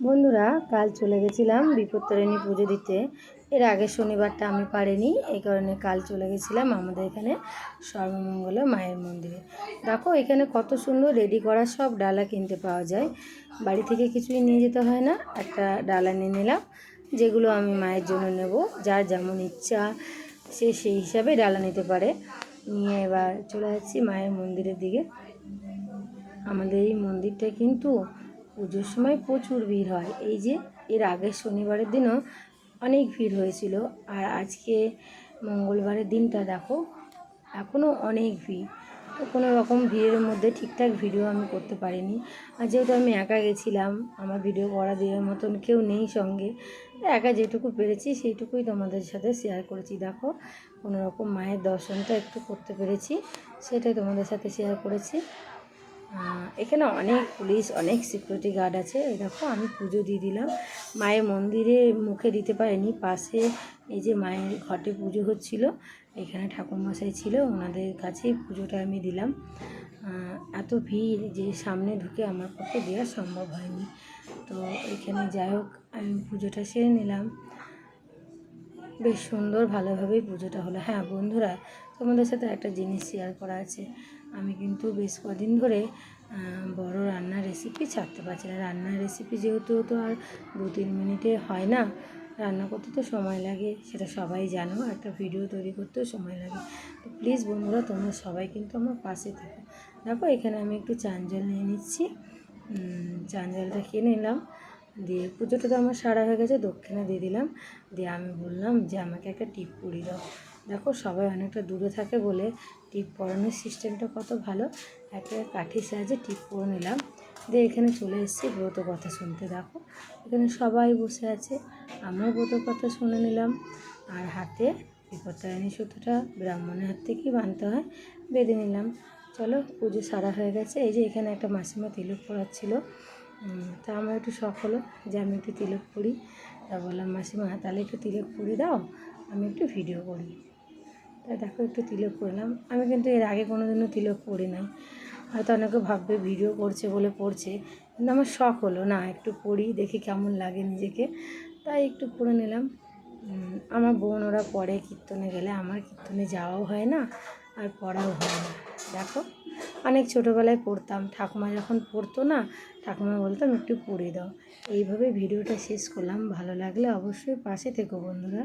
বন্ধুরা, কাল চলে গেছিলাম বিপত্তারিণী পুজো দিতে। এর আগের শনিবারটা আমি পারিনি, এই কারণে কাল চলে গেছিলাম আমাদের এখানে সর্বমঙ্গলা মায়ের মন্দিরে। দেখো, এখানে কত সুন্দর রেডি করা সব ডালা কিনতে পাওয়া যায়। বাড়ি থেকে কিছুই নিয়ে যেতে হয় না, একটা ডালা নিয়ে নিলাম, যেগুলো আমি মায়ের জন্য নেব। যার যেমন ইচ্ছা, সে সেই হিসাবে ডালা নিতে পারে। নিয়ে এবার চলে যাচ্ছি মায়ের মন্দিরের দিকে। আমাদের এই মন্দিরটা কিন্তু পুজোর সময় প্রচুর ভিড় হয়। এই যে, এর আগের শনিবারের দিনও অনেক ভিড় হয়েছিল। আর আজকে মঙ্গলবারের দিনটা দেখো, এখনও অনেক ভিড়। তো কোনো রকম ভিড়ের মধ্যে ঠিকঠাক ভিডিও আমি করতে পারিনি। আর যেহেতু আমি একা গেছিলাম, আমার ভিডিও করা দেওয়ার মতন কেউ নেই সঙ্গে একা যেটুকু পেরেছি সেইটুকুই তোমাদের সাথে শেয়ার করেছি। দেখো, কোনো রকম মায়ের দর্শনটা একটু করতে পেরেছি, সেটাই তোমাদের সাথে শেয়ার করেছি। এখানে অনেক পুলিশ, অনেক সিকিউরিটি গার্ড আছে। এই দেখো, আমি পুজো দিয়ে দিলাম। মায়ের মন্দিরে মুখে দিতে পারিনি, পাশে এই যে মায়ের ঘটে পুজো হচ্ছিল, এখানে ঠাকুরমশাই ছিল, ওনাদের কাছেই পুজোটা আমি দিলাম। এত ভিড় যে সামনে ঢুকে আমার পক্ষে দেওয়া সম্ভব হয়নি। তো এখানে যাই হোক, আমি পুজোটা সেরে নিলাম। বেশ সুন্দর ভালোভাবেই পুজোটা হলো। হ্যাঁ বন্ধুরা তোমাদের সাথে একটা জিনিস শেয়ার করা আছে। আমি কিন্তু বেশ কদিন ধরে বড় রান্নার রেসিপি ছাড়তে পারছি না। রান্নার রেসিপি যেহেতু তো আর দু তিন মিনিটে হয় না রান্না করতে তো সময় লাগে সেটা সবাই জানো। একটা ভিডিও তৈরি করতেও সময় লাগে। তো প্লিজ বন্ধুরা তোমরা সবাই কিন্তু আমার পাশে থাকো। দেখো এখানে আমি একটু চান জল নিয়ে নিচ্ছি। উম, কিনে নিলাম। দিয়ে পুজোটা তো আমার সারা হয়ে গেছে, দক্ষিণা দিয়ে দিলাম। দিয়ে আমি বললাম যে, আমাকে একটা টিপ পরিয়ে দাও। দেখো, সবাই অনেকটা দূরে থাকে বলে টিপ পরানোর সিস্টেমটা কত ভালো। একটা কাঠির সাহায্যে টিপ পরে নিলাম। দিয়ে এখানে চলে এসেছি ব্রত কথা শুনতে, দেখো। এখানে সবাই বসে আছে, আমিও ব্রত কথা শুনে নিলাম। আর হাতে বিপত্তারিণী সুতোটা ব্রাহ্মণের হাত থেকেই বাঁধতে হয়, বেঁধে নিলাম। চলো, পুজো সারা হয়ে গেছে। এই যে এখানে একটা মাসিমা তিলক পড়াচ্ছিল তা আমার একটু শখ হলো যে আমি একটু তিলক পড়ি তা বললাম, মাসিমা, তাহলে একটু তিলক পরি দাও, আমি একটু ভিডিও করি। তা দেখো, একটু তিলক করলাম। আমি কিন্তু এর আগে কোনো দিনও তিলক পড়ি নাই। হয়তো অনেকে ভাববে ভিডিও করছে বলে পড়ছে কিন্তু আমার শখ হলো না, একটু পড়ি দেখি কেমন লাগে নিজেকে। তাই একটু পড়ে নিলাম। আমার বোন ওরা পড়ে কীর্তনে গেলে, আমার কীর্তনে যাওয়াও হয় না, আর পড়াও হয় না। দেখো, অনেক ছোটোবেলায় পড়তাম। ঠাকুমা যখন পড়তো না, ঠাকুমা বলতাম একটু পড়ে দাও। এইভাবে ভিডিওটা শেষ করলাম। ভালো লাগলে অবশ্যই পাশে থেকো বন্ধুরা।